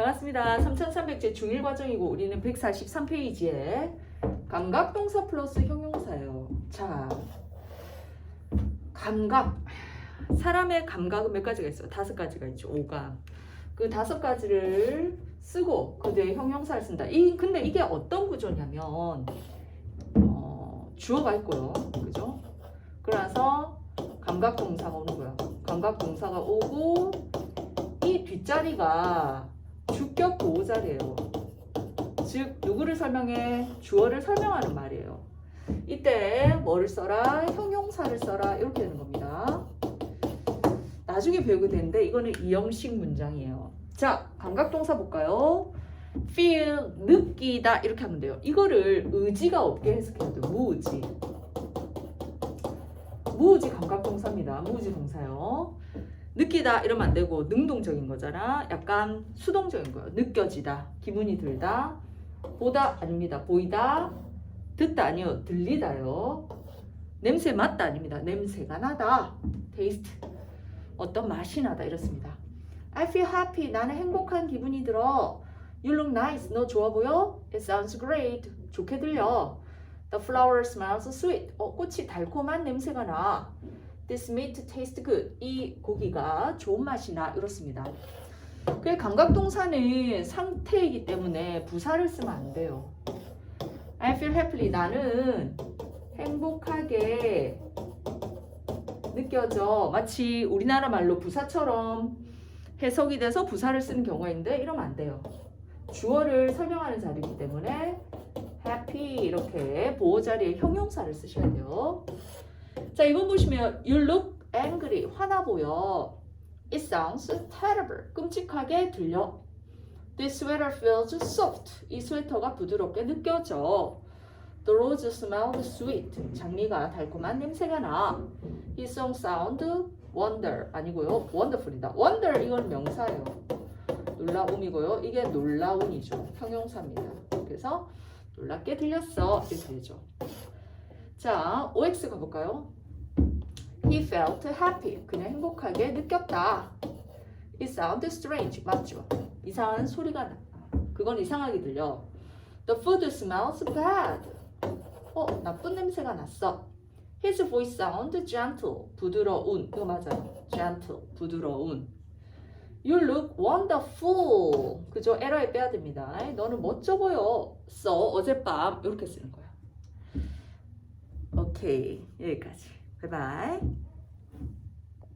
반갑습니다. 3300제 중1 과정이고 우리는 143페이지에 감각동사 플러스 형용사예요. 자, 감각. 사람의 감각은 몇 가지가 있어요? 다섯 가지가 있죠. 오감. 그 다섯 가지를 쓰고 그 뒤에 형용사를 쓴다. 이 근데 이게 어떤 구조냐면 어, 주어가 있고요. 그죠? 그래서 감각 동사가 오는 거야. 감각 동사가 오고 이 뒷자리가 주격 보호자리예요. 즉 누구를 설명해? 주어를 설명하는 말이에요. 이때 뭐를 써라? 형용사를 써라. 이렇게 되는 겁니다. 나중에 배우게 되는데 이거는 이형식 문장이에요. 자, 감각동사 볼까요? feel, 느끼다 이렇게 하면 돼요. 이거를 의지가 없게 해석해야 돼요. 무의지. 무의지 감각동사입니다. 느끼다 이러면 안 되고 능동적인 거잖아. 약간 수동적인 거예요. 느껴지다, 기분이 들다, 보다 아닙니다. 보이다, 듣다 아니요. 들리다요. 냄새 맡다 아닙니다. 냄새가 나다. 테이스트. 어떤 맛이 나다 이렇습니다. I feel happy. 나는 행복한 기분이 들어. You look nice. 너 좋아 보여? It sounds great. 좋게 들려. The flower smells sweet. 어, 꽃이 달콤한 냄새가 나. This meat tastes good. 이 고기가 좋은 맛이 나. 이렇습니다. 그 감각동사는 상태이기 때문에 부사를 쓰면 안 돼요. I feel happily. 나는 행복하게 느껴져. 마치 우리나라 말로 부사처럼 해석이 돼서 부사를 쓰는 경우가 있는데 이러면 안 돼요. 주어를 설명하는 자리이기 때문에 happy 이렇게 보호 자리에 형용사를 쓰셔야 돼요. 자, 이번 보시면 you look angry 화나 보여. It sounds terrible 끔찍하게 들려. This sweater feels soft 이 스웨터가 부드럽게 느껴져. The rose smells sweet 장미가 달콤한 냄새가 나. His song sound wonder 아니고요 wonderful이다. wonder 이건 명사예요. 놀라움이고요. 이게 놀라운이죠. 형용사입니다. 그래서 놀랍게 들렸어 이렇게 되죠. 자, OX 가볼까요? He felt happy. 그냥 행복하게 느꼈다. It sounded strange. 맞죠? 이상한 소리가 나. 그건 이상하게 들려. The food smells bad. 어, 나쁜 냄새가 났어. His voice sounded gentle. 부드러운. 이거 맞아요. gentle. 부드러운. You look wonderful. 그죠? 에러에 빼야 됩니다. 너는 멋져 보여. 써. 어젯밤. 이렇게 쓰는 거야. 오케이. 여기까지. 바이바이.